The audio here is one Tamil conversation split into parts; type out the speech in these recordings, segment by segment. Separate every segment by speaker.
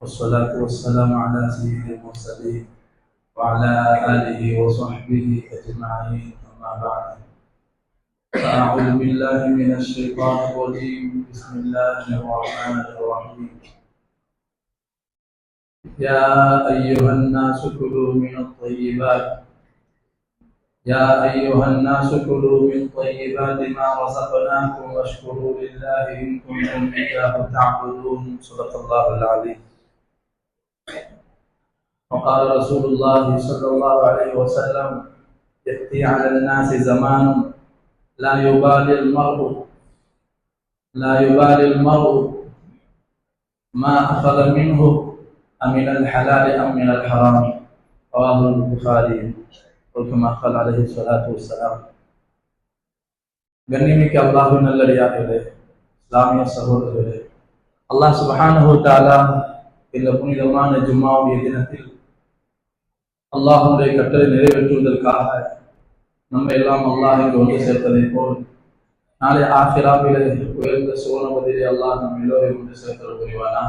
Speaker 1: والصلاة والسلام على سيد المرسلين وعلى آله وصحبه أجمعين. أما بعد. فأعوذ بالله من الشيطان الرجيم. بسم الله الرحمن الرحيم. يا أيها الناس كلوا من الطيبات. يا أيها الناس كلوا من طيبات ما رزقناكم واشكروا لله إن كنتم إياه تعبدون. صدق الله العظيم. وقال رسول الله صلى الله عليه وسلم يأتي على الناس زمان لا يبالي المرء لا يبالي المرء ما أخذ منه أمن الحلال أم من الحرام رواه البخاري وكما قال عليه الصلاة والسلام கண்ணிமிக்க அல்லாஹு நல்லடியார்களே இஸ்லாமிய சகோதரர்களே அல்லாஹ் சுபஹானஹு தஆலா இந்த புனிதமான ஜும்மாவுடைய தினத்தில் அல்லாஹுடைய கட்டளை நிறைவேற்றுவதற்காக நம்ம எல்லாம் அல்லாஹ் இங்கு ஒன்று சேர்த்ததை போல் நாளை ஆசிராவிலே உயர்ந்த சோனபதிலே அல்லாஹ் நம் எல்லோரையும் ஒன்று சேர்த்தல் புரிவானா?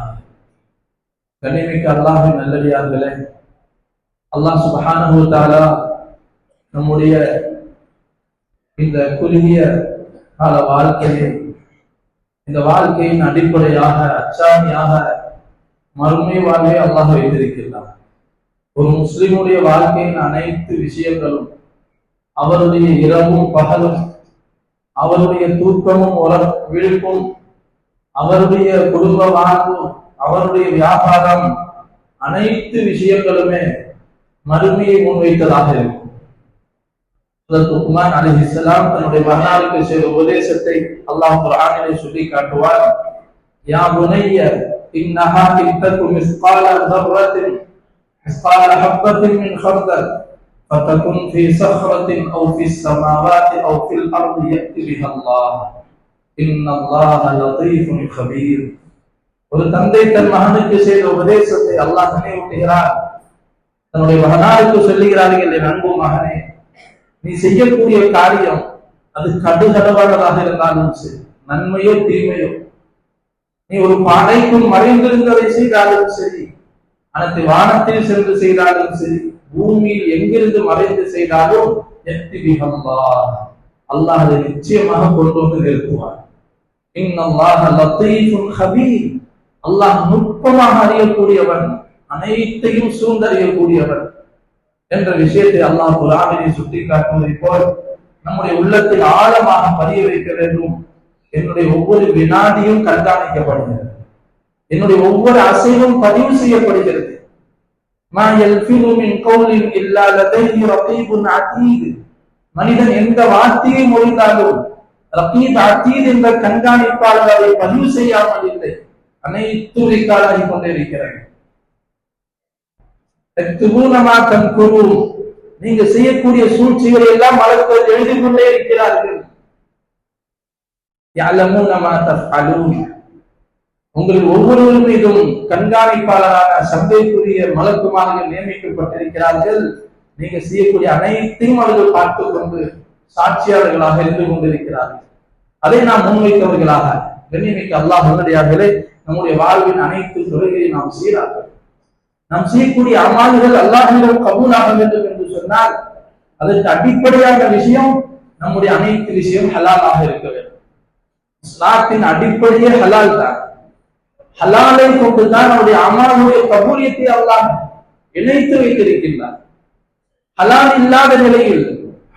Speaker 1: கண்ணிமிக்க அல்லாஹின் நல்லடியார்களே அல்லாஹ் சுபஹானஹு தஆலா நம்முடைய இந்த குறுகிய கால வாழ்க்கையை இந்த வாழ்க்கையின் அடிப்படையாக அச்சாணியாக மறுமை வாழ்வை அல்லாஹ் வைத்திருக்கிறார் ஒரு முஸ்லிமுடைய வாழ்க்கையின் அனைத்து விஷயங்களும் அவருடைய இரவும் பகலும் அவருடைய தூக்கமும் உற- விழிப்பும் அவருடைய குடும்ப வாழ்வு அவருடைய வியாபாரம் அனைத்து விஷயங்களுமே மறுமையை முன்வைத்ததாக இருக்கும் அதற்கு உமான் அலிஹிஸ்லாம் தன்னுடைய மகனாருக்கு செய்த உபதேசத்தை அல்லாஹ் குர்ஆனிலே சொல்லி காட்டுவார் யா புனைய இன்னஹா இத்தகு மிஸ்கால ذرة மிஸ்கால ஹப்பத்தின் மின் خردل فتكن في صخرة أو في السماوات أو في الأرض يأتي بها الله إن الله لطيف خبير ஒரு தந்தை தன் மகனுக்கு செய்த உபதேசத்தை அல்லாஹ் நினைவூட்டுகிறார் தன்னுடைய மகனாருக்கு சொல்லுகிறார்கள் என் அன்பு மகனே நீ செய்யக்கூடிய காரியம் அது கடுகடவானதாக இருந்தாலும் சரி நன்மையோ தீமையோ நீ ஒரு பானைக்குள் மறைந்திருந்ததை செய்தாலும் சரி அனைத்து வானத்தில் சென்று செய்தாலும் சரி பூமியில் எங்கிருந்து மறைந்து செய்தாலும் அல்லாஹ் அதை நிச்சயமாக கொண்டு வந்து நிறுத்துவார். அல்லாஹ் நுட்பமாக அறியக்கூடியவன் அனைத்தையும் சூழ்ந்தறியக்கூடியவன் என்ற விஷயத்தை அல்லாஹ் குரானிலே சுட்டி காட்டுவதை போல் நம்முடைய உள்ளத்தில் ஆழமாக பதிய வைக்க வேண்டும். என்னுடைய ஒவ்வொரு வினாடியும் கண்காணிக்கப்படுகிறது. என்னுடைய ஒவ்வொரு அசைவும் பதிவு செய்யப்படுகிறது. மனிதன் எந்த வார்த்தையை மொழிந்தாலும் என்ற கண்காணிப்பாளர் அதை பதிவு செய்யாமல் இல்லை. அனைத்து ரிக்கார்ட் ஆகி கொண்டே இருக்கிறார்கள் நீங்க செய்யக்கூடிய சூழ்ச்சிகளை எல்லாம் மலர்கள் எழுதி கொண்டே இருக்கிறார்கள். யாழமும் நம்ம உங்கள் ஒவ்வொரு மீதும் கண்காணிப்பாளரான சந்தைக்குரிய மலக்குமார்கள் நியமிக்கப்பட்டிருக்கிறார்கள். நீங்க செய்யக்கூடிய அனைத்தையும் அவர்கள் பார்த்து கொண்டு சாட்சியாளர்களாக இருந்து கொண்டிருக்கிறார்கள். அதை நாம் முன்வைத்தவர்களாக கண்ணியமிக்க அல்லாஹ் உடனடியாகவே நம்முடைய வாழ்வின் அனைத்து துறைகளையும் நாம் சீராக நாம் செய்யக்கூடிய அமான்கள் அல்லாஹிடம் கபூலாக வேண்டும் என்று சொன்னால் அதற்கு அடிப்படையான விஷயம் நம்முடைய அனைத்து விஷயம் ஹலாலாக இருக்க வேண்டும். அடிப்படையே ஹலால் தான். ஹலாலை கொண்டுதான் அவருடைய அமாலுடைய கபூலியத்தை அல்லாஹ் இணைத்து வைத்திருக்கின்றார். ஹலால் இல்லாத நிலையில்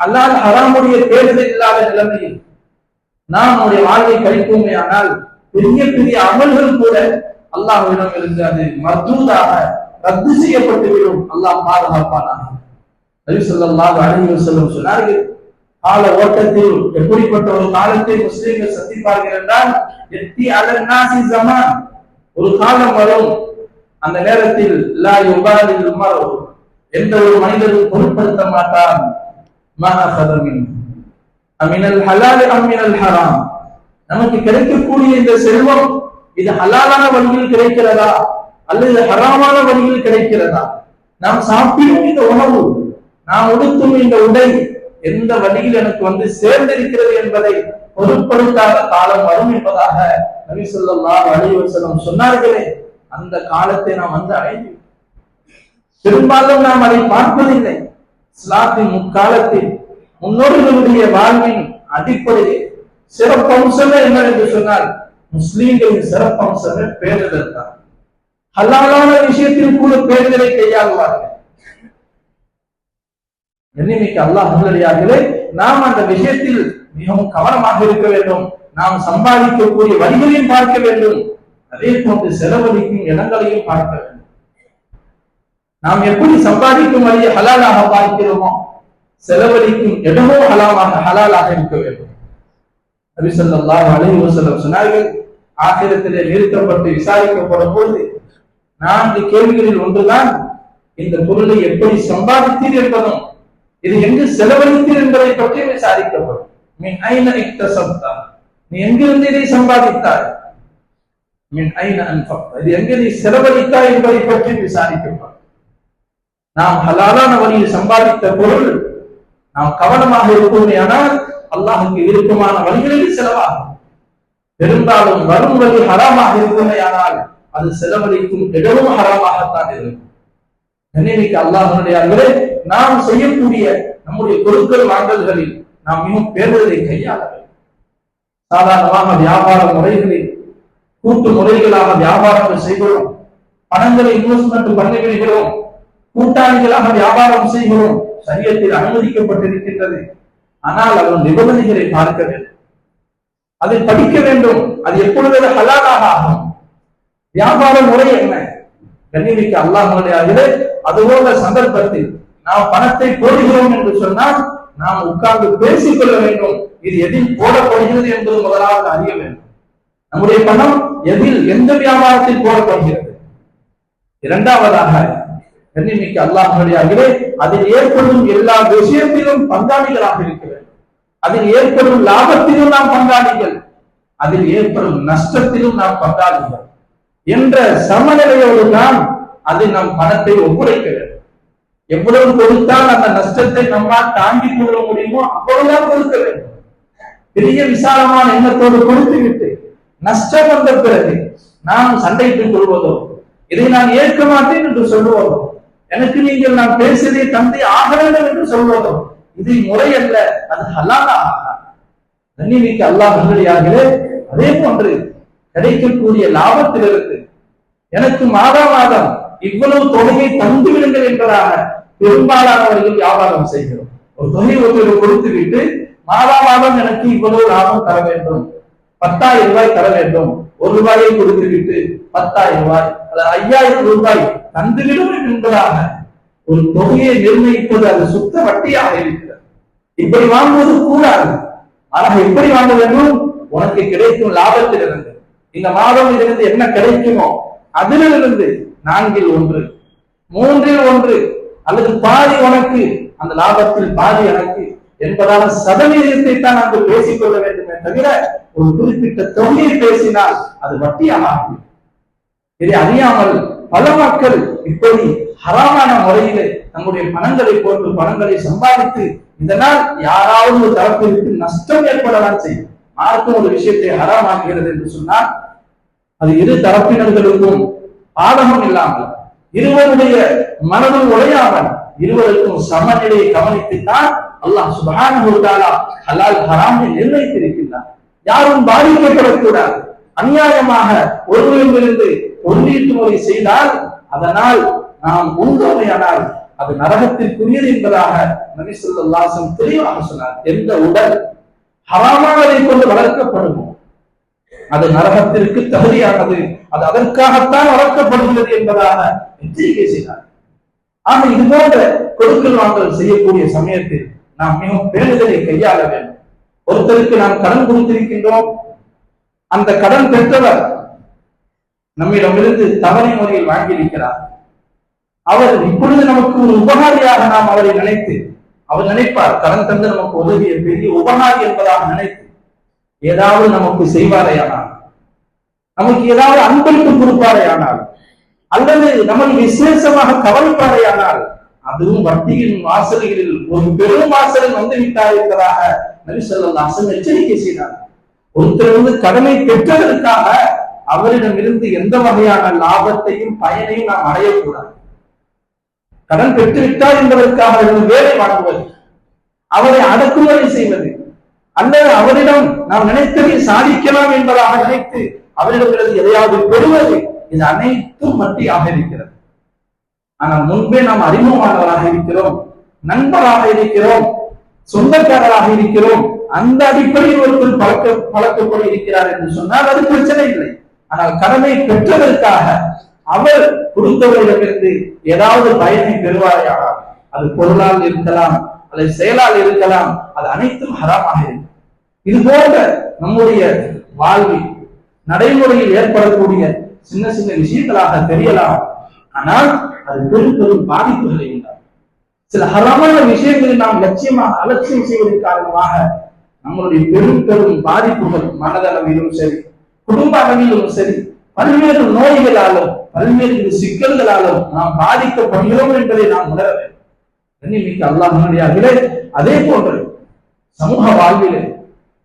Speaker 1: ஹலால் ஹராமுடைய தேர்தல் இல்லாத நிலைமையில் நாம் நம்முடைய வாழ்வை கழிப்போமே ஆனால் பெரிய பெரிய அமல்கள் கூட அல்லாஹ்விடம் இருந்து அது மர்தூதாக ரத்து செய்யப்பட்டு விடும். அல்லாஹ் பாதுகாப்பானாக. நபி சொல்லாஹ் அலைஹி செல்லும் சொன்னார்கள் கால ஓட்டத்தில் எப்படிப்பட்ட ஒரு காலத்தை முஸ்லிம்கள் சந்திப்பார்கள் என்றால் எத்தி அலன் நாசி ஜமான் ஒரு காலம் வரும் அந்த நேரத்தில் லா யுபாலில் மரோ எந்த ஒரு மனிதரும் பொருட்படுத்த மாட்டான். மா அமினல் ஹலால் அமினல் ஹராம். நமக்கு கிடைக்கக்கூடிய இந்த செல்வம் இது ஹலாலான வழியில் கிடைக்கிறதா? அல்லது ஹராமான வழியில் கிடைக்கிறதா? நாம் சாப்பிடும் இந்த உணவு நாம் உடுத்தும் இந்த உடை எந்த வழியில் எனக்கு வந்து சேர்ந்திருக்கிறது என்பதை பொருட்படுத்தாத காலம் வரும் என்பதாக நபி ஸல்லல்லாஹு சொன்னார்களே. அந்த காலத்தை நாம் வந்து அடைந்து பெரும்பாலும் நாம் அதை பார்ப்பதில்லை. இஸ்லாத்தின் முக்காலத்தில் முன்னோர்களுடைய வாழ்வின் அடிப்படையில் சிறப்பம்சமே என்னவென்று சொன்னால் முஸ்லீம்களின் சிறப்பம்சமே பேரிடர் தான். ஹலாலான விஷயத்தில் கூட பேரிடரை கையாளுவார்கள். எண்ணிமிக்க அல்லாஹ் நல்லடியார்களே நாம் அந்த விஷயத்தில் மிகவும் கவனமாக இருக்க வேண்டும். நாம் சம்பாதிக்கக்கூடிய வரிகளையும் பார்க்க வேண்டும். அதே போன்று செலவழிக்கும் இடங்களையும் பார்க்க வேண்டும். நாம் எப்படி சம்பாதிக்கும் வழியை ஹலாலாக பார்க்கிறோமோ செலவழிக்கும் இடமோ ஹலாமாக ஹலாலாக இருக்க வேண்டும். நபி ஸல்லல்லாஹு அலைஹி சொன்னார்கள் ஆகிரத்திலே நிறுத்தப்பட்டு விசாரிக்கப்படும் போது நான்கு கேள்விகளில் ஒன்றுதான் இந்த பொருளை எப்படி சம்பாதித்தீர் என்பதும் இது எங்கு செலவழித்தீர் என்பதை பற்றி விசாரிக்கப்படும். மின் ஐன இக்தசப்தா நீ எங்கிருந்து இதை சம்பாதித்தாய் மின் ஐன அன்பக்தா இது எங்கு நீ செலவழித்தாய் என்பதை பற்றி விசாரிக்கப்படும் நாம் ஹலாலான வழியில் சம்பாதித்த பொருள் நாம் கவனமாக இருப்போமேயானால் அல்லாஹுக்கு விருப்பமான வழிகளில் செலவாகும் பெரும்பாலும் வரும் வழி ஹராமாக இருக்குமே அது செலவழிக்கும் இடமும் ஹராமாகத்தான் இருக்கும் நினைவுக்கு அல்லாஹனுடைய நாம் செய்யக்கூடிய நம்முடைய பொருட்கள் வாங்கல்களில் நாம் மிகவும் பேருவதை கையாள வேண்டும். சாதாரணமாக வியாபார முறைகளில் கூட்டு முறைகளாக வியாபாரங்கள் செய்கிறோம். பணங்களை இன்வெஸ்ட்மெண்ட் பண்ணி விடுகிறோம். கூட்டாளிகளாக வியாபாரம் செய்கிறோம். சரியத்தில் அனுமதிக்கப்பட்டிருக்கின்றது. ஆனால் அதன் நிபந்தனைகளை பார்க்க வேண்டும். அதை படிக்க வேண்டும். அது எப்பொழுது ஹலாலாக ஆகும்? வியாபார முறை என்ன? கண்ணிமிக்க அல்லாஹுடைய அதுபோல சந்தர்ப்பத்தில் நாம் பணத்தை போடுகிறோம் என்று சொன்னால் நாம் உட்கார்ந்து பேசிக் கொள்ள வேண்டும். இது எதில் போடப்படுகிறது என்பது முதலாவது அறிய வேண்டும். நம்முடைய பணம் எதில் எந்த வியாபாரத்தில் போடப்படுகிறது? இரண்டாவதாக கண்ணிமிக்க அல்லாஹுடைய அதில் ஏற்படும் எல்லா விஷயத்திலும் பங்காளிகளாக இருக்க வேண்டும். அதில் ஏற்படும் லாபத்திலும் நாம் பங்காளிகள். அதில் ஏற்படும் நஷ்டத்திலும் நாம் பங்காளிகள். என்ற சமநிலையோடு தான் அதில் நம் பணத்தை ஒப்படைக்க வேண்டும். எவ்வளவு கொடுத்தால் அந்த நஷ்டத்தை நம்மால் தாங்கிக் கொள்ள முடியுமோ அவ்வளவுதான் கொடுக்க வேண்டும். பெரிய விசாலமான எண்ணத்தோடு கொடுத்து விட்டு நஷ்டம் வந்த பிறகு நாம் சண்டையிட்டுக் கொள்வதோ இதை நான் ஏற்க மாட்டேன் என்று சொல்லுவதோ எனக்கு நீங்கள் நான் பேசியதை தந்தை ஆக வேண்டும் என்று சொல்வதோ இது முறை அல்ல அது ஹலாலா கண்ணிமிக்க அல்லாஹ் நல்லடியார்களே அதே போன்று கிடைக்கக்கூடிய லாபத்திலிருந்து எனக்கு மாதா மாதம் இவ்வளவு தொகையை தந்து விடுங்கள் என்பதாக பெரும்பாலானவர்கள் வியாபாரம் செய்கிறோம். ஒரு தொகை ஒருவர் கொடுத்து விட்டு மாதா மாதம் எனக்கு இவ்வளவு லாபம் தர வேண்டும். பத்தாயிரம் ரூபாய் தர வேண்டும். ஒரு ரூபாயை கொடுத்து விட்டு பத்தாயிரம் ரூபாய் அல்லது ஐயாயிரம் ரூபாய் தந்துவிடும் என்பதாக ஒரு தொகையை நிர்ணயிப்பது அது சுத்த வட்டியாக இருக்கிறது. இப்படி வாங்குவது கூடாது. ஆனால் எப்படி வாங்க வேண்டும்? உனக்கு கிடைக்கும் லாபத்திலிருந்து. இந்த மாதம் இதிலிருந்து என்ன கிடைக்குமோ அதிலிருந்து நான்கில் ஒன்று மூன்றில் ஒன்று அல்லது பாதி உனக்கு அந்த லாபத்தில் பாதி எனக்கு என்பதான சதவீதத்தை தான் அங்கு பேசிக் கொள்ள வேண்டுமே தவிர ஒரு குறிப்பிட்ட தொகையை பேசினால் அது வட்டியாக ஆகும் இதை அறியாமல் பல மக்கள் இப்படி ஹராமான முறையிலே நம்முடைய பணங்களை போட்டு பணங்களை சம்பாதித்து இதனால் யாராவது ஒரு தரப்பிற்கு நஷ்டம் ஏற்படலாம் செய்யும். மார்க்கும் ஒரு விஷயத்தை ஹராமாக்குகிறது என்று சொன்னால் அது இரு தரப்பினர்களுக்கும் பாதகம் இல்லாமல் இருவருடைய மனதும் உடையாமல் இருவருக்கும் சமநிலையை கவனித்துத்தான் அல்லாஹ் சுபஹானஹு ஹலால் ஹராமை நிர்ணயித்திருக்கின்றார் யாரும் பாதிக்கப்படக்கூடாது. அநியாயமாக ஒருவரிலிருந்து பொருளீட்டுமுறை செய்தால் அதனால் நாம் உண்டோமையானால் அது நரகத்திற்குரியது என்பதாக நபி ஸல்லல்லாஹு தெளிவாக சொன்னார். எந்த உடல் ஹராமானதை கொண்டு வளர்க்கப்படுமோ அது நரகத்திற்கு தகுதியானது அது அதற்காகத்தான் வளர்க்கப்படுகிறது என்பதாக எச்சரிக்கை செய்தார். ஆக இது போன்ற கொடுக்கல் வாங்கல் செய்யக்கூடிய சமயத்தில் நாம் மிகவும் பேணுதலை கையாள வேண்டும். ஒருத்தருக்கு நாம் கடன் கொடுத்திருக்கின்றோம். அந்த கடன் பெற்றவர் நம்மிடமிருந்து தவறை முறையில் வாங்கியிருக்கிறார். அவர் இப்பொழுது நமக்கு ஒரு உபகாரியாக நாம் அவரை நினைத்து அவர் நினைப்பார் கடன் தந்து நமக்கு உதவிய பெரிய உபகாரி என்பதாக நினைத்து ஏதாவது நமக்கு செய்வாரேயானால் நமக்கு ஏதாவது அன்பளிப்பு கொடுப்பாரேயானால் அல்லது நமக்கு விசேஷமாக கவனிப்பாரேயானால் அதுவும் வட்டியின் வாசல்களில் ஒரு பெரும் வாசலில் வந்து விட்டார் என்பதாக நபி எச்சரிக்கை செய்தார். ஒருத்தர் வந்து கடமை பெற்றதற்காக அவரிடம் இருந்து எந்த வகையான லாபத்தையும் பயனையும் நாம் அடையக்கூடாது. கடன் பெற்றுவிட்டார் என்பதற்காக அவரிடம் வேலை வாங்குவது அவரை அடக்குமுறை செய்வது அல்லது அவரிடம் நாம் நினைத்ததை சாதிக்கலாம் என்பதாக நினைத்து அவரிடமிருந்து எதையாவது பெறுவது இது அனைத்தும் மட்டியாக இருக்கிறது. ஆனால் முன்பே நாம் அறிமுகமானவராக இருக்கிறோம் நண்பராக இருக்கிறோம் சொந்தக்காரராக இருக்கிறோம் அந்த அடிப்படையில் ஒருத்தர் பழக்க பழக்கப்படி இருக்கிறார் என்று சொன்னால் அது பிரச்சனை இல்லை. ஆனால் கடமை பெற்றதற்காக அவர் கொடுத்தவர்களிடமிருந்து ஏதாவது பயனை பெறுவாரையானால் அது பொருளால் இருக்கலாம் அல்லது செயலால் இருக்கலாம் அது அனைத்தும் ஹராமாக இருக்கும். இது போன்ற நம்முடைய வாழ்வில் நடைமுறையில் ஏற்படக்கூடிய சின்ன சின்ன விஷயங்களாக தெரியலாம். ஆனால் அது பெரும் பெரும் பாதிப்புகளை உண்டாகும் சில ஹரமான விஷயங்களில் நாம் லட்சியமாக அலட்சியம் செய்வதன் காரணமாக நம்மளுடைய பெரும் பெரும் பாதிப்புகள் மனதளவிலும் சரி குடும்ப அளவிலும் சரி பல்வேறு நோய்களாலும் பல்வேறு சிக்கல்களாலும் நாம் பாதிக்கப்படுகிறோம் என்பதை நாம் உணர வேண்டும். கண்ணிமிக்க அதே போன்று சமூக வாழ்விலே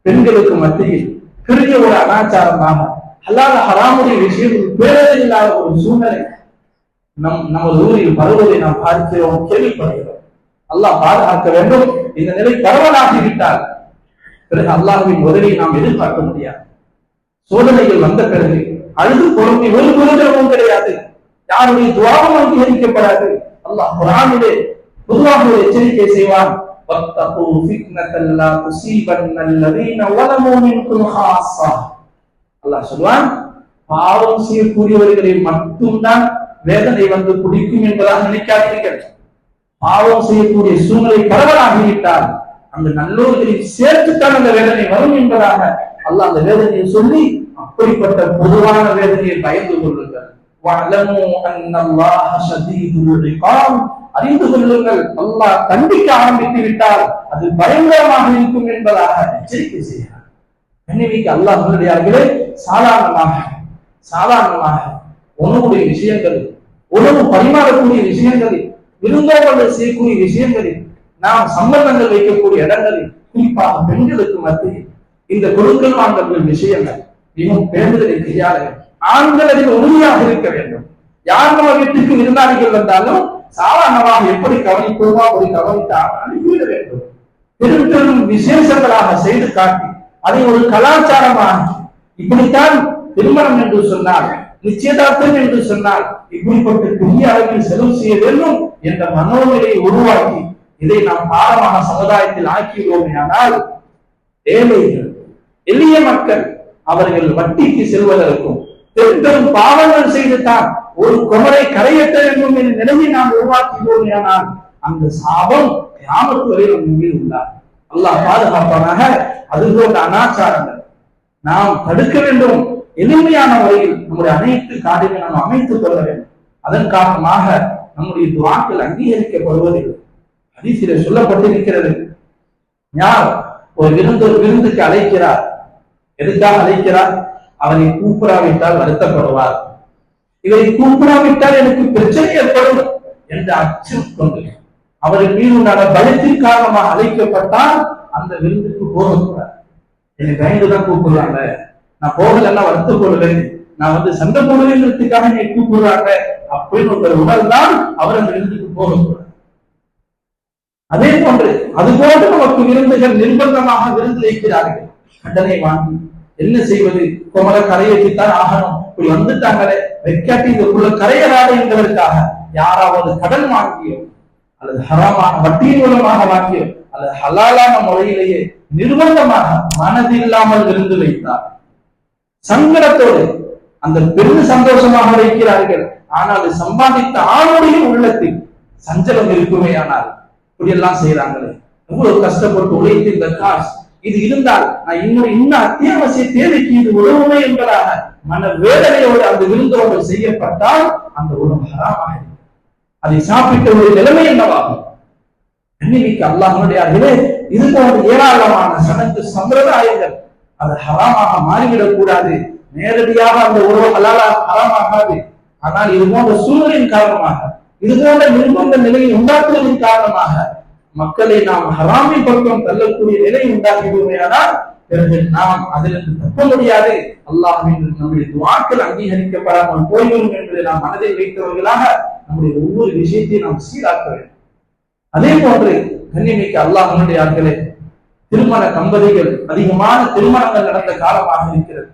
Speaker 1: பெண்களுக்கு மத்தியில் பெரிய ஒரு அனாச்சாரமாக அல்லாத ஹராமுடைய விஷயங்கள் பேரதை இல்லாத ஒரு சூழ்நிலை நம் நமது ஊரில் பரவுவதை நாம் பார்க்கிறோம் கேள்விப்படுகிறோம் அல்லாஹ் பாதுகாக்க வேண்டும் இந்த நிலை பரவலாகிவிட்டால் பிறகு அல்லாஹ்வின் உதவியை நாம் எதிர்பார்க்க முடியாது சோதனைகள் வந்த பிறகு அழுது புறம்பி ஒரு குருதரமும் கிடையாது யாருடைய துவாரம் அங்கீகரிக்கப்படாது அல்லாஹ் குரானிலே பொதுவாக ஒரு எச்சரிக்கை செய்வான் واتقوا فتنة لا تصيبن الذين ظلموا منكم خاصة அல்லாஹ் சொல்வான் பாவம் செய்யக்கூடியவர்களை மட்டும்தான் வேதனை வந்து குடிக்கும் என்பதாக நினைக்காதீர்கள். பாவம் செய்யக்கூடிய சூழ்நிலை பரவலாகிவிட்டால் அந்த நல்லோர்களில் சேர்த்துத்தான் அந்த வேதனை வரும் என்பதாக அல்லாஹ் அந்த வேதனையை சொல்லி அப்படிப்பட்ட பொதுவான வேதனையை பயந்து கொள்ளுங்கள். அறிந்து கொள்ளுங்கள். அல்லாஹ் தண்டிக்க ஆரம்பித்து விட்டால் அது பயங்கரமாக இருக்கும் என்பதாக எச்சரிக்கை செய்ய கண்ணிமிக்கு அல்லாஹ் நல்லடியார்களே சாதாரணமாக சாதாரணமாக உணவுடைய விஷயங்களில் உணவு பரிமாறக்கூடிய விஷயங்களில் விருந்தோம்பல் செய்யக்கூடிய விஷயங்களில் நாம் சம்பந்தங்கள் வைக்கக்கூடிய இடங்களில் குறிப்பாக பெண்களுக்கு மத்தியில் இந்த கொடுக்கல் வாங்கல் விஷயங்கள் மிகவும் பேருதலை கையாள ஆண்கள் அதில் உறுதியாக இருக்க வேண்டும். யார் நம்ம வீட்டுக்கு விருந்தாளிகள் வந்தாலும் சாதாரணமாக எப்படி கவனிப்போமோ அப்படி கவனித்தால் அனுப்பிவிட வேண்டும். பெரும் பெரும் விசேஷங்களாக செய்து காட்டி அதை ஒரு கலாச்சாரமாக இப்படித்தான் திருமணம் என்று சொன்னால் நிச்சயதார்த்தம் என்று சொன்னால் இப்படிப்பட்ட பெரிய அளவில் செலவு செய்ய வேண்டும் என்ற மனோநிலையை உருவாக்கி இதை நாம் பாரமாக சமுதாயத்தில் ஆக்கியுள்ளோமே ஆனால் ஏழைகள் எளிய மக்கள் அவர்கள் வட்டிக்கு செல்வதற்கும் பெரும் பாவங்கள் செய்துதான் ஒரு குமரை கரையற்ற வேண்டும் என்ற நிலையை நாம் உருவாக்கியுள்ளோமே ஆனால் அந்த சாபம் கிராமத்து வரை நம் மீது உள்ளார் அல்லாஹ் பாதுகாப்பானாக அது போன்ற அனாச்சாரங்கள் நாம் தடுக்க வேண்டும். எளிமையான முறையில் நம்முடைய அனைத்து காரியங்களை நாம் அமைத்துக் கொள்ள வேண்டும். அதன் காரணமாக நம்முடைய துவாக்கள் அங்கீகரிக்கப்படுவதில்லை. ஹதீஸிலே சொல்லப்பட்டிருக்கிறது. யார் ஒரு விருந்து விருந்துக்கு அழைக்கிறார்? எதுக்காக அழைக்கிறார்? அவரை கூப்பிடாவிட்டால் வருத்தப்படுவார். இவரை கூப்பிடாவிட்டால் எனக்கு பிரச்சனை ஏற்படும் என்று அச்சம் கொண்டு அவரின் மீது உண்டான பயத்தின் காரணமாக அழைக்கப்பட்டால் அந்த விருந்துக்கு போகக்கூடாது. என்னை பயந்துதான் கூப்பிடுறாங்க. நான் போகலன்னா வருத்தப்படுவேன் நான் வந்து சண்டை போடுவேங்கிறதுக்காக என்னை கூப்பிடுறாங்க. அப்படின்னு ஒரு உடல் தான் அவர் அந்த விருந்துக்கு போகக்கூடாது. அதே போன்று அது போன்று நமக்கு விருந்துகள் நிர்பந்தமாக விருந்து வைக்கிறார்கள். கண்டனை வாங்கி என்ன செய்வது? குமர கரையேற்றித்தான் ஆகணும். இப்படி வந்துட்டாங்களே. வைக்காட்டி இதுக்குள்ள கரையராடு என்பதற்காக யாராவது கடன் வாங்கியோ அல்லது ஹராமாக வட்டியின் மூலமாக வாங்கியோ அல்லது ஹலாலான முறையிலேயே நிர்பந்தமாக மனதில்லாமல் விருந்து வைத்தார். சங்கடத்தோடு அந்த பெரும் சந்தோஷமாக வைக்கிறார்கள் ஆனால் அது சம்பாதித்த ஆணுடைய உள்ளத்தில் சஞ்சலம் இருக்குமே ஆனால் இப்படியெல்லாம் செய்யறாங்களே எவ்வளவு கஷ்டப்பட்டு உழைத்து இந்த காசு. இது இருந்தால் நான் இன்னும் இன்னும் அத்தியாவசிய தேவைக்கு இது உதவுமே என்பதாக மன வேதனையோடு அந்த விருந்தோடு செய்யப்பட்டால் அந்த உணவு ஹராமாக அதை சாப்பிட்ட ஒரு நிலைமை என்னவாகும்? இன்னைக்கு அல்லாஹனுடைய இது போன்ற ஏராளமான சனத்து சம்பிரதாயங்கள் அது ஹராமாக மாறிவிடக் கூடாது. நேரடியாக அந்த உறவு ஹலாலா ஹராமாகாது. ஆனால் இது போன்ற சூழலின் காரணமாக இது போன்ற நிர்பந்த நிலையை உண்டாக்குவதன் காரணமாக மக்களை நாம் ஹராமின் பக்கம் தள்ளக்கூடிய நிலை உண்டாகிவிடுமையானால் பிறகு நாம் அதிலிருந்து தப்ப முடியாது. அல்லாஹின் நம்முடைய துவாக்கள் அங்கீகரிக்கப்படாமல் போய்விடும் என்பதை நாம் மனதில் வைத்தவர்களாக நம்முடைய ஒவ்வொரு விஷயத்தையும் நாம் சீராக்க வேண்டும். அதே போன்று கண்ணிமைக்கு அல்லாஹனுடைய ஆட்களே திருமண தம்பதிகள் அதிகமான திருமணங்கள் நடந்த காலமாக இருக்கிறது.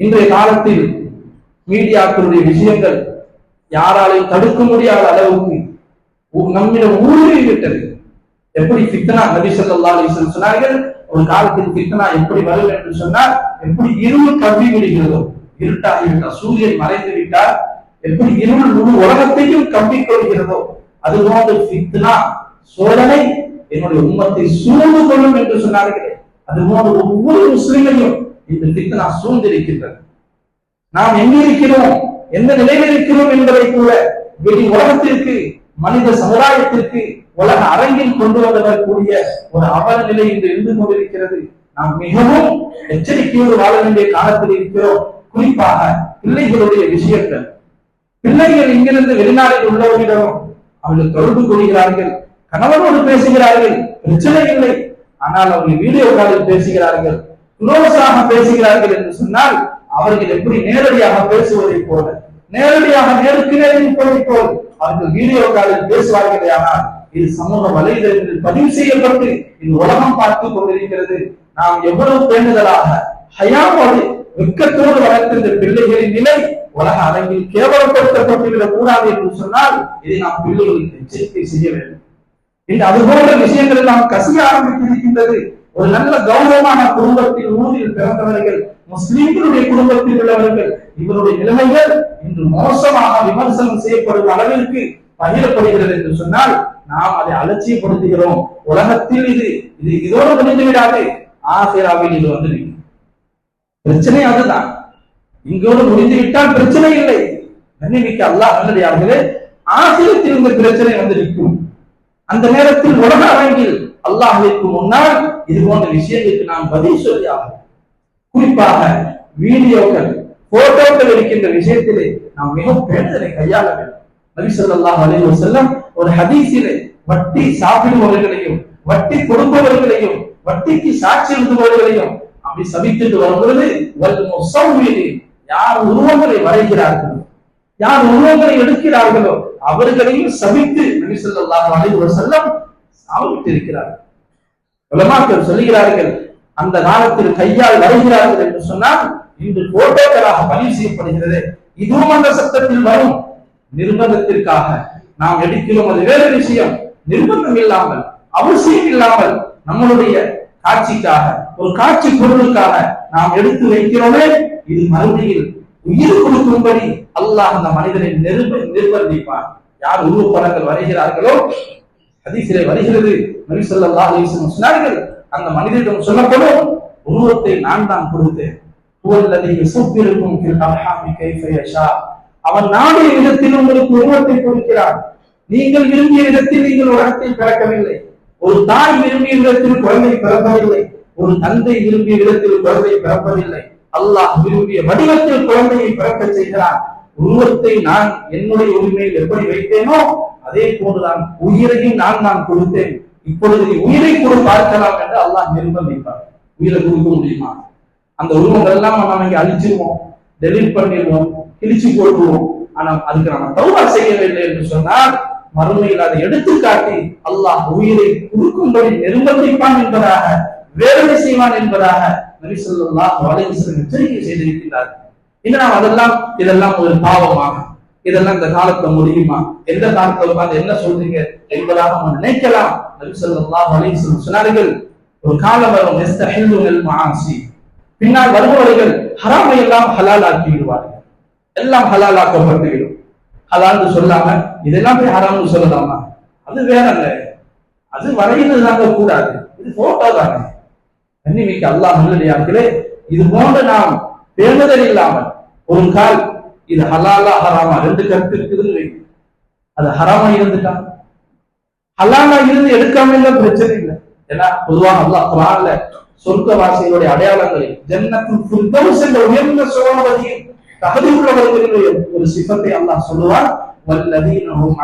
Speaker 1: இன்றைய காலத்தில் மீடியாக்களுடைய விஷயங்கள் யாராலையும் தடுக்க முடியாத அளவுக்கு நம்மிடம் ஊடுருவி விட்டது எப்படி சித்தனா நபி சொல்லா சொன்னார்கள்? ஒரு காலத்தில் பித்தனா எப்படி வரும் என்று சொன்னால் எப்படி இருள் கவ்வி விடுகிறதோ இருட்டாகிவிட்டால் சூரியன் மறைந்து விட்டால் எப்படி இருள் முழு உலகத்தையும் கம்பி கொள்கிறதோ அது போன்ற பித்னா சோதனை என்னுடைய உண்மத்தை சூழ்ந்து கொள்ளும் என்று சொன்னார்களே. அது போன்ற ஒவ்வொரு முஸ்லிமையும் இந்த பித்னா சூழ்ந்திருக்கின்றது. நாம் எங்க இருக்கிறோம்? எந்த நிலையில் இருக்கிறோம் என்பதை கூட வெளி உலகத்திற்கு மனித சமுதாயத்திற்கு உலக அரங்கில் கொண்டு வரக்கூடிய ஒரு அவல நிலை இன்று இருந்து கொண்டிருக்கிறது. நாம் மிகவும் எச்சரிக்கையோடு வாழ வேண்டிய காலத்தில் இருக்கிறோம். குறிப்பாக பிள்ளைகளுடைய விஷயங்கள். பிள்ளைகள் இங்கிருந்து வெளிநாட்டில் உள்ளவர்களிடம் அவர்கள் தொடர்பு கொள்கிறார்கள். கணவனோடு பேசுகிறார்கள். பிரச்சனை இல்லை. ஆனால் அவர்கள் வீடியோ காலில் பேசுகிறார்கள். குளோஸாக பேசுகிறார்கள் என்று சொன்னால் அவர்கள் எப்படி நேரடியாக பேசுவதை போல நேரடியாக நேருக்கு நேரில் இருப்பதை போல் அவர்கள் வீடியோ காலில் பேசுவார்களே ஆனால் இது சமூக வலைதளத்தில் பதிவு செய்யப்பட்டு இந்த உலகம் பார்த்து கொண்டிருக்கிறது. நாம் எவ்வளவு பேணுதலாக ஹயாமோடு வெக்கத்தோடு வளர்த்த இந்த பிள்ளைகளின் நிலை உலக அரங்கில் கேவலப்படுத்தப்பட்டுவிடக் கூடாது என்று சொன்னால் இதை நாம் பிள்ளைகளுக்கு எச்சரிக்கை செய்ய வேண்டும். இன்று அது போன்ற விஷயங்கள் நாம் கசிய ஆரம்பித்திருக்கின்றது. ஒரு நல்ல கௌரவமான குடும்பத்தில் ஊரில் பிறந்தவர்கள் முஸ்லீம்களுடைய குடும்பத்தில் உள்ளவர்கள் இவருடைய நிலைமைகள் இன்று மோசமாக விமர்சனம் செய்யப்படும் அளவிற்கு பகிரப்படுகிறது என்று சொன்னால் நாம் அதை அலட்சியப்படுத்துகிறோம். உலகத்தில் இது இது இதோடு முடிந்து விடாது ஆசிராவில் இது வந்து பிரச்சனை அதுதான். இங்கோடு முடிந்து விட்டால் பிரச்சனை இல்லை. நன்னிமிக்க அல்லாஹ் நல்லடியார்களே ஆசிரியத்தில் இந்த பிரச்சனை வந்து நிற்கும். அந்த நேரத்தில் உலக அரங்கில் அல்லாஹிற்கு முன்னால் இது போன்ற விஷயங்களுக்கு நாம் பதில் சொல்லி ஆகும் குறிப்பாக வீடியோக்கள் போட்டோக்கள் இருக்கின்ற விஷயத்திலே நாம் மிகவும் பேணுதலை கையாள வேண்டும். நபி சொல்லாஹ் அலைஹி செல்லம் ஒரு ஹதீஸிலே வட்டி சாப்பிடுபவர்களையும் வட்டி கொடுப்பவர்களையும் வட்டிக்கு சாட்சி எழுதுபவர்களையும் அப்படி சபித்துட்டு வரும்பொழுது யார் உருவங்களை வரைகிறார்களோ யார் உருவங்களை எடுக்கிறார்களோ அவர்களையும் சபித்து நபி சொல்லாஹ் அலைஹி செல்லம் சாவிட்டு இருக்கிறார்கள் சொல்லுகிறார்கள் அந்த காலத்தில் கையால் வருகிறார்கள் என்று சொன்னால் இன்று போட்டோக்களாக பதிவு செய்யப்படுகிறது. இதுவும் அந்த சட்டத்தில் வரும். நிர்பந்தத்திற்காக நாம் எடுக்கிறோம் அது வேறு விஷயம் நிர்பந்தம் இல்லாமல் அவசியம் இல்லாமல் நம்மளுடைய காட்சிக்காக ஒரு காட்சி பொருளுக்காக நாம் எடுத்து வைக்கிறோமே. இது மறுபடியில் உயிர் கொடுக்கும்படி அல்லாஹ் அந்த மனிதனை நிர்ப நிர்பந்திப்பார் யார் உருவப்படங்கள் வரைகிறார்களோ அதிசிலை வருகிறது. நபி ஸல்லல்லாஹு சொன்னார்கள் அந்த மனிதனிடம் சொல்லப்படும் உருவத்தை நான் தான் கொடுத்தேன். ஹுவல்லதி அவன் நாடிய விதத்தில் உங்களுக்கு உருவத்தை கொடுக்கிறான். நீங்கள் விரும்பிய விதத்தில் நீங்கள் உலகத்தை பிறக்கவில்லை. ஒரு தாய் விரும்பிய விதத்தில் குழந்தை பிறப்பதில்லை. ஒரு தந்தை விரும்பிய விதத்தில் குழந்தை பிறப்பதில்லை. அல்லாஹ் விரும்பிய வடிவத்தில் குழந்தையை பிறக்க செய்கிறான். உருவத்தை நான் என்னுடைய உரிமையில் எப்படி வைத்தேனோ அதே போன்றுதான் உயிரையும் நான் நான் கொடுத்தேன். இப்பொழுது உயிரை கூட பார்க்கலாம் என்று அல்லாஹ் நிர்பந்திப்பார் உயிரை கொடுக்க முடியுமா? அந்த உருவங்கள் எல்லாம் நம்ம இங்க அழிச்சிருவோம் டெலிட் பண்ணிடுவோம் கிழிச்சு போட்டுருவோம். ஆனா அதுக்கு நம்ம தௌபா செய்யவில்லை என்று சொன்னால் மறுமையில் அதை எடுத்துக்காட்டி அல்லாஹ் உயிரை கொடுக்கும்படி நிர்பந்திப்பான் என்பதாக வேதனை செய்வான் என்பதாக நபி ஸல்லல்லாஹு எச்சரிக்கை செய்திருக்கிறார் இன்னும் நாம் அதெல்லாம் இதெல்லாம் ஒரு பாவமாகும் இதெல்லாம் இந்த காலத்தை முடியுமா? எந்த காலத்தை உட்கார்ந்து என்ன சொல்றீங்க? என்பதாக நம்ம நினைக்கலாம். நபி ஸல்லல்லாஹு அலைஹி சொன்னார்கள் ஒரு காலம் வரும் நெஸ்தஹில்லுல் பின்னால் வருபவர்கள் ஹராமை எல்லாம் ஹலால் ஆக்கிவிடுவார்கள் எல்லாம் ஹலால் ஆக்கப்பட்டுவிடும் ஹலால்னு சொல்லாம இதெல்லாம் போய் ஹராம்னு சொல்லலாமா? அது வேறங்க அது வரையினது தாங்க கூடாது. இது போட்டோ தானே கண்ணிமிக்க அல்லாஹ் நல்லடியார்களே இது போன்ற நாம் பேணுதல் இல்லாமல் ஒரு கால் இது ஹலாலா ஹராமா ரெண்டு கருத்து இருக்குதுன்னு அது ஹராமா இருந்துட்டான் ஹலாலா இருந்து எடுக்காம இல்ல பிரச்சனை இல்லை. ஏன்னா பொதுவாக அல்லாஹ் குரான்ல சொர்க்கவாசிகளுடைய அடையாளங்களை ஜன்னத்தின் ஃபிர்தௌஸ் என்ற உயர்ந்த சுகமதியும் தகுதி உள்ளவர்களுடைய ஒரு சிபத்தை அல்லாஹ் சொல்லுவான் வல்லதீனஹும்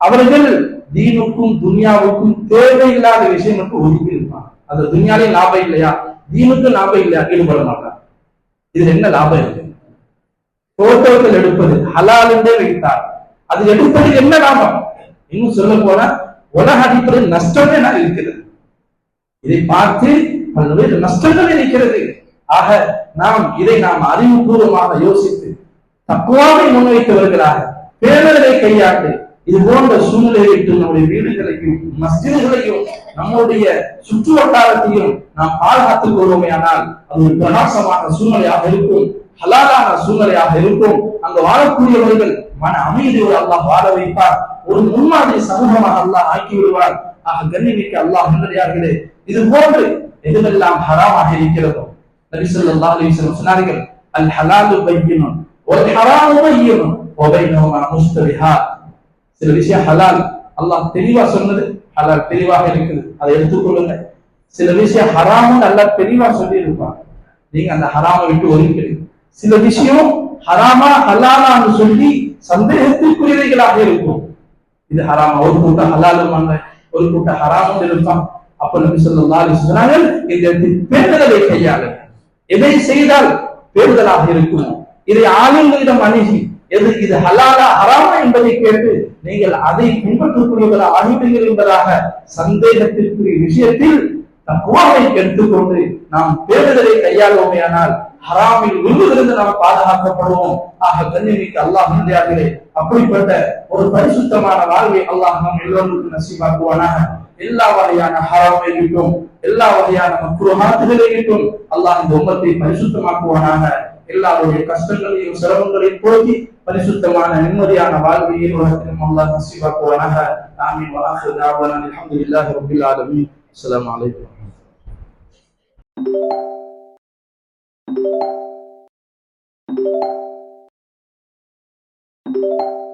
Speaker 1: அவர்கள் தீனுக்கும் துனியாவுக்கும் தேவையில்லாத விஷயங்களுக்கு ஒதுக்கி இருப்பாங்க அந்த துனியாலே லாபம் இல்லையா? தீனுக்கு லாபம் இல்லையா? ஈடுபட மாட்டாங்க. இதுல என்ன லாபம் இருக்கு? போட்டோக்கள் எடுப்பது ஹலால் என்றே வைத்தார் அது எடுப்பது என்ன லாபம்? இன்னும் சொல்ல போனா உலக அடிப்படையில் நஷ்டமே நான் இருக்கிறது. இதை பார்த்து பல்வேறு நஷ்டங்கள் இருக்கிறது. ஆக நாம் இதை நாம் அறிவுபூர்வமாக யோசித்து தக்குவாவை முன்வைத்தவர்களாக பேரலை கையாண்டு இது போன்ற சூழ்நிலையை விட்டு நம்முடைய வீடுகளையும் மஸ்ஜிதுகளையும் நம்முடைய சுற்று வட்டாரத்தையும் நாம் பாதுகாத்துக் கொள்வோமே ஆனால் அது ஒரு பிரகாசமான சூழ்நிலையாக இருக்கும் ஹலாலான சூழ்நிலையாக இருக்கும். அங்க வாழக்கூடியவர்கள் மன அமைதியோடு அல்லாஹ் வாழ வைப்பார். ஒரு முன்மாதிரி சமூகமாக அல்லாஹ் ஆக்கி விடுவார். ஆக கண்ணிமிக்க அல்லாஹ் முன்னடியார்களே இது போன்று எதுவெல்லாம் ஹராமாக இருக்கிறதோ நபி ஸல்லல்லாஹு சொன்னார்கள் அல் ஹலாலு பையனும் ஒரு ஹராமு பையனும் சில விஷயம் ஹலால் அல்லாஹ் தெளிவா சொன்னது ஹலால் தெளிவாக இருக்குது. அதை எடுத்துக்கொள்ளுங்க சில விஷயம் ஹராமன் அல்ல தெளிவா சொல்லி இருப்பாங்க நீங்க அந்த ஹராமை விட்டு ஒதுக்கிறீங்க சில விஷயம் ஹராமா ஹலாலான்னு சொல்லி சந்தேகத்திற்குரியவைகளாக இருக்கும். இது ஹராமா. ஒரு கூட்டம் ஹலாலுமாங்க ஒரு கூட்டம் ஹராமும் இருப்பான் அப்ப நபி ஸல்லல்லாஹு சொன்னாங்க இந்த பேருதலை கையாளுங்க எதை செய்தால் பேருதலாக இருக்கும்? இதை ஆளுங்களிடம் அணுகி எது இது ஹலாலா ஹராமா என்பதை கேட்டு நீங்கள் அதை பின்பற்றக்கூடியவர்களாக ஆகிவிடுங்கள் என்பதாக சந்தேகத்திற்குரிய விஷயத்தில் தக்குவாவை எடுத்துக்கொண்டு நாம் பேருதலை கையாளுவோமேயானால் ஹராமில் விழுவதிலிருந்து நாம் பாதுகாக்கப்படுவோம். ஆக கண்ணிமிக்கு அல்லாஹ் முன்னியார்களே அப்படிப்பட்ட ஒரு பரிசுத்தமான வாழ்வை அல்லாஹ் நம் எல்லோருக்கும் நசீபாக்குவானாக. எல்லா வகையான ஹராமை விட்டும் எல்லா வகையான மக்குரமாத்துகளை விட்டும் அல்லாஹ் இந்த உம்மத்தை பரிசுத்தமாக்குவானாக. எல்லாருடைய கஷ்டங்களையும் சிரமங்களையும் போக்கி பரிசுத்தமான நிம்மதியான வாழ்வையில் உலகத்திலும் அல்லாஹ் நசீபாக்குவானாக ஆமீன் வாஹிர் தாவலான் அல்ஹம்துலில்லாஹி ரப்பில் ஆலமீன் அஸ்ஸலாமு அலைக்கும் Thank you.